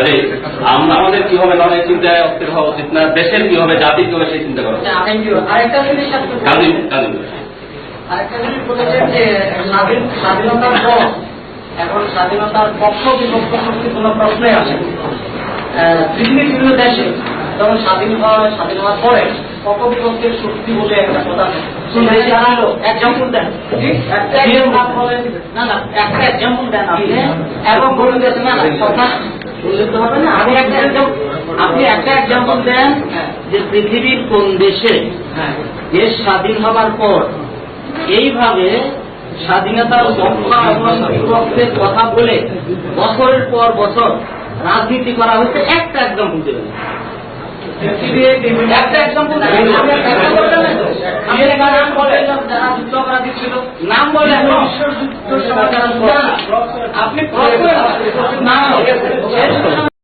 কাজে আমরা আমাদের কি হবে নয় চিন্তায় অস্থির হওয়া উচিত না। দেশের কি হবে জাতির কি হবে সেই চিন্তা করা। আরেকটা জিনিস বলেছেন যে স্বাধীনতার পর এখন স্বাধীনতার পক্ষ বিপক্ষ শক্তি কোনো প্রশ্নই আসে না। পৃথিবীর বিভিন্ন দেশে যখন স্বাধীন হয় স্বাধীন হওয়ার পরে পক্ষ বিপক্ষের শক্তি বলে একটা কথা জানালো এক্সাম্পল দেন। না না একটা এক্সাম্পল দেন আপনি। এবং বলে দিয়েছেন না না কথা হবে না। আমি একটা আপনি একটা এক্সাম্পল দেন যে পৃথিবীর কোন দেশে দেশ স্বাধীন হবার পর এইভাবে স্বাধীনতার পক্ষ এবং বিপক্ষের কথা বলে বছরের পর বছর রাজনীতি করা হচ্ছে একটা এক্সাম্পল দেবেন আপনি